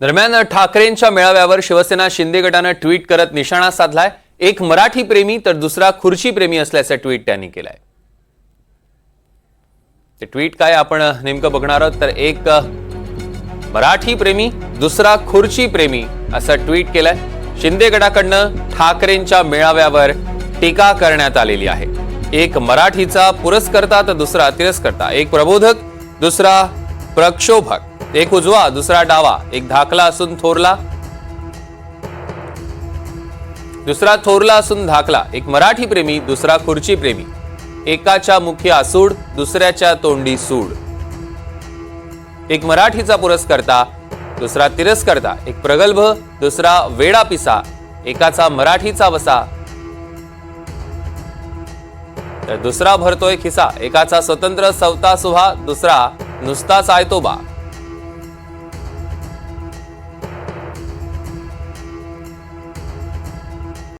दरम्यान ठाकरेंच्या मेळाव्यावर शिवसेना शिंदे गटानं ट्विट करत निशाणा साधलाय. एक मराठी प्रेमी तर दुसरा खुर्ची प्रेमी असल्याचं ट्विट त्यांनी केलंय. ते ट्विट काय आपण नेमकं बघणार आहोत? तर एक मराठी प्रेमी दुसरा खुर्ची प्रेमी असं ट्विट केलंय. शिंदे गटाकडनं ठाकरेंच्या मेळाव्यावर टीका करण्यात आलेली आहे. एक मराठीचा पुरस्कर्ता तर दुसरा तिरस्कर्ता. एक प्रबोधक दुसरा प्रक्षोभक. एक उजवा दुसरा डावा एक धाकला असून थोरला. दुसरा थोरला असून धाकला एक मराठी प्रेमी दुसरा खुर्ची प्रेमी. एकाच्या मुखी आसूड दुसऱ्याच्या तोंडी सूड. एक मराठीचा पुरस्कर्ता दुसरा तिरस्कर्ता एक प्रगल्भ दुसरा वेडा पिसा एकाचा मराठीचा वसा. तर दुसरा भरतोय खिसा एकाचा स्वतंत्र सवता सुहा दुसरा नुसताच आयतोबा